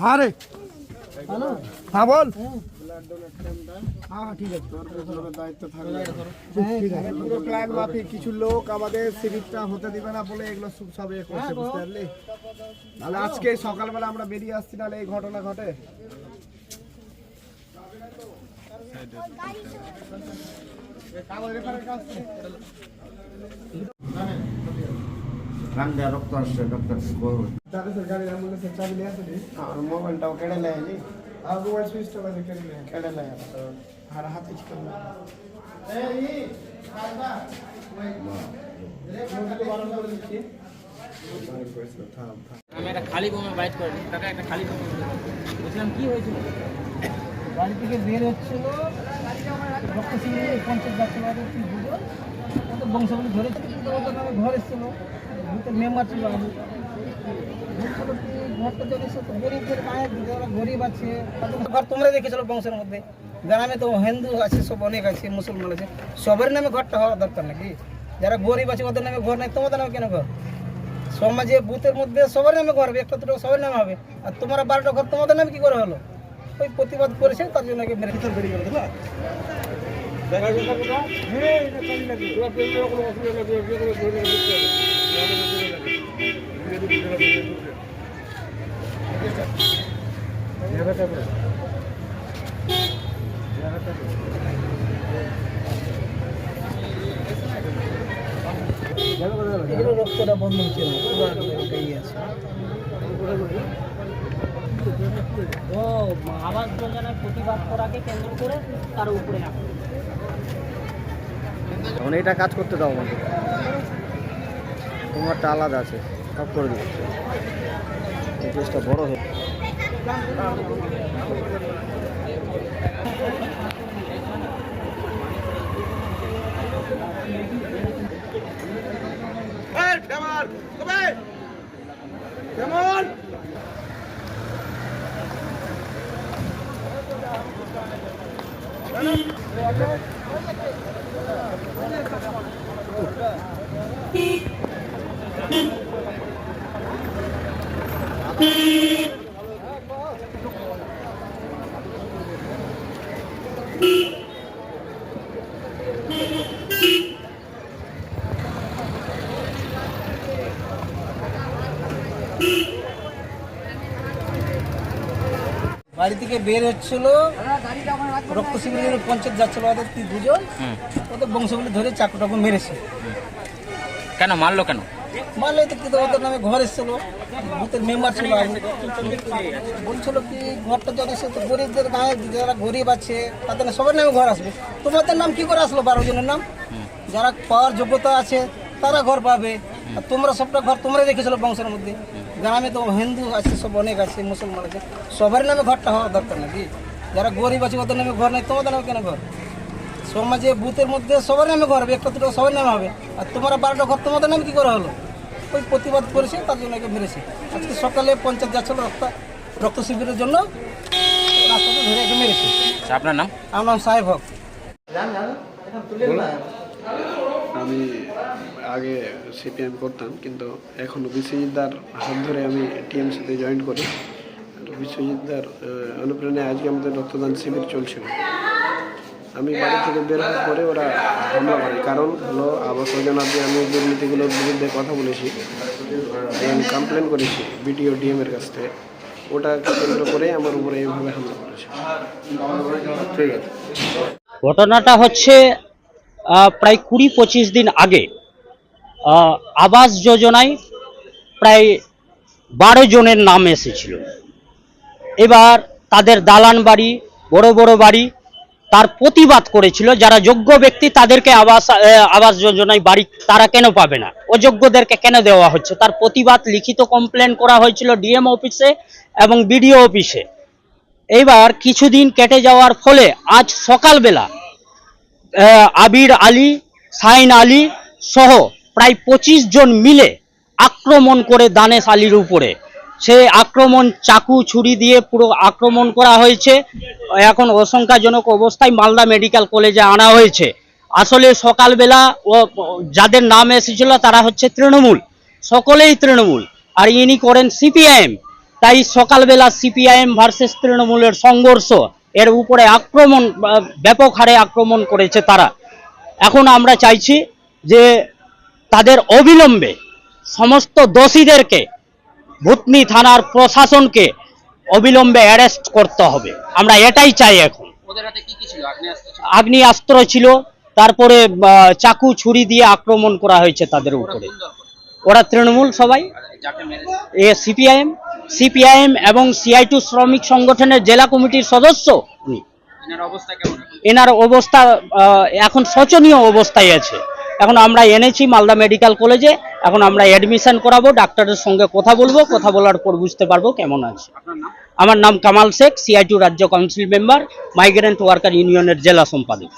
হ্যাঁ রে। হ্যাঁ বল। হ্যাঁ মাফিক কিছু লোক আমাদের সিভিকটা হতে দিবে না বলে এগুলো সব এ করছে বুঝতে পারলি তাহলে আজকে সকালবেলা আমরা বেরিয়ে আসছি নাহলে এই ঘটনা ঘটে আসছে ডক্টর তাহলে স্যার গাড়ি অ্যাম্বুলেন্সের চাবি নিয়ে আসলি আর মোবাইলটাও কেড়ে নেয়নি আর মোবাইল সুইচটা বাজে কেড়ে নেয় কেড়ে নেয় আর হাতে চিকেন আমি একটা খালি বোমা বাইট করে দিই কাকা একটা খালি বোমা বলছিলাম কি হয়েছিল বাড়ি থেকে বের হচ্ছিল রক্ত সিংহে পঞ্চায়েত যাচ্ছিল ওদের কি বুঝো ওদের বংশগুলি ধরেছিল কিন্তু ওদের নামে ঘর এসেছিল ভূতের মেম্বার ছিল আমি গরিব আছে ঘর তোমরা দেখেছিল বংশের মধ্যে গ্রামে তো হিন্দু আছে সব অনেক আছে মুসলমান আছে সবার নামে ঘরটা হওয়া দরকার নাকি যারা গরিব আছে ওদের নামে ঘর নাই তোমাদের নামে কেন ঘর সমাজে বুথের মধ্যে সবার নামে ঘর হবে একটা দুটো সবার নামে হবে আর তোমার বারোটা ঘর তোমাদের নামে কি করে হলো ওই প্রতিবাদ করেছে তার জন্য মেরে ভিতর বেরিয়ে এগুলো রক্তটা বন্ধ হচ্ছে না এটাই আছে। ও আবাস যোজনার প্রতিবাদ করাকে কেন্দ্র করে তার উপরে এখন এটা কাজ করতে দাও আমাকে। তোমারটা আলাদা আছে সব করে দিবে। এই বড় হয়ে বাড়ি থেকে বের হচ্ছিল রক্ত শিবিরের পঞ্চায়েত যাচ্ছিল ওদের দুজন ওদের বংশগুলি ধরে চাকু টাকু মেরেছে। কেন মারলো কেন? মারলে তো কিন্তু ওদের নামে ঘর এসেছিল। বুথের মেম্বার ছিল। বলছিল কি, ঘরটা যদি সে তো গরিবদের গায়ে যারা গরিব আছে, তাদের সবার নামে ঘর আসবে। তোমাদের নাম কি করে আসলো বারো জনের নাম? যারা পাওয়ার যোগ্যতা আছে, তারা ঘর পাবে। আর তোমরা সবটা ঘর তোমরা রেখেছিল বংশের মধ্যে। গ্রামে তো হিন্দু আছে, সব অনেক আছে, মুসলমান আছে। সবার নামে ঘরটা হওয়া দরকার নাকি? যারা গরিব আছে, ওদের নামে ঘর নেই, তোমাদের নামে কেন ঘর? সমাজে বুথের মধ্যে সবার নামে ঘর হবে একটা দুটো সবার নামে হবে। আর তোমরা বারোটা ঘর তোমাদের নামে কি করা হলো? ওই প্রতিবাদ করেছে তার জন্য একে মেরেছে। আজকে সকালে পঞ্চায়েত যাচ্ছিল রক্ত রক্ত শিবিরের জন্য রাস্তাতে ধরে একে মেরেছে। আচ্ছা, আপনার নাম? আমার নাম সাহেব হক। আমি আগে সিপিএম করতাম কিন্তু এখন বিশ্বজিৎদার হাত ধরে আমি টিএমসিতে জয়েন করি। বিশ্বজিৎদার অনুপ্রেরণায় আজকে আমাদের রক্তদান শিবির চলছিল। আমি বাড়ি থেকে বের হওয়ার পরে ওরা হামলা করে। কারণ হলো আবাস যোজনা দিয়ে আমি দুর্নীতিগুলোর বিরুদ্ধে কথা বলেছি আমি কমপ্লেন করেছি বিডিও ডিএমের কাছ থেকে ওটা কেন্দ্র করে আমার উপরে এইভাবে হামলা করেছে। ঠিক আছে। ঘটনাটা হচ্ছে প্রায় কুড়ি পঁচিশ দিন আগে। আবাস যোজনায় প্রায় বারো জনের নাম এসেছিল। এবার তাদের দালান বাড়ি বড় বড় বাড়ি তার প্রতিবাদ করেছিল। যারা যোগ্য ব্যক্তি তাদেরকে আবাস আবাস যোজনায় বাড়ি তারা কেন পাবে না? অযোগ্যদেরকে কেন দেওয়া হচ্ছে? তার প্রতিবাদ লিখিত কমপ্লেন করা হয়েছিল ডিএম অফিসে এবং বিডিও অফিসে এইবার কিছুদিন কেটে যাওয়ার ফলে আজ সকালবেলা আবির আলী, সাইন আলী সহ প্রায় পঁচিশ জন মিলে আক্রমণ করে দানেশ আলীর উপরে সে আক্রমণ চাকু ছুরি দিয়ে পুরো আক্রমণ করা হয়েছে। এখন আশঙ্কাজনক অবস্থায় মালদা মেডিকেল কলেজে আনা হয়েছে। আসলে সকালবেলা ও যাদের নাম এসেছিল তারা হচ্ছে তৃণমূল। সকলেই তৃণমূল। আর ইনি করেন সিপিআইএম। তাই সকালবেলা সিপিআইএম ভার্সেস তৃণমূলের সংঘর্ষ, এর উপরে আক্রমণ, ব্যাপক হারে আক্রমণ করেছে তারা। এখন আমরা চাইছি যে তাদের অবিলম্বে সমস্ত দোষীদেরকে ভূতনি থানার প্রশাসনকে অবিলম্বে অ্যারেস্ট করতে হবে। আমরা এটাই চাই এখন। আগ্নেয়াস্ত্র ছিল? তারপরে চাকু ছুরি দিয়ে আক্রমণ করা হয়েছে তাদের উপরে। ওরা তৃণমূল সবাই। এ সিপিআইএম। সিপিআইএম এবং সিআই টু শ্রমিক সংগঠনের জেলা কমিটির সদস্য এনার অবস্থা এখন শোচনীয় অবস্থায় আছে। এখন আমরা এনেছি মালদা মেডিকেল কলেজে এখন আমরা অ্যাডমিশন করাবো ডাক্তারের সঙ্গে কথা বলব কথা বলার পর বুঝতে পারব কেমন আছে। আমার নাম কামাল শেখ সিআইটু রাজ্য কাউন্সিল মেম্বার মাইগ্রেন্ট ওয়ার্কার ইউনিয়নের জেলা সম্পাদক।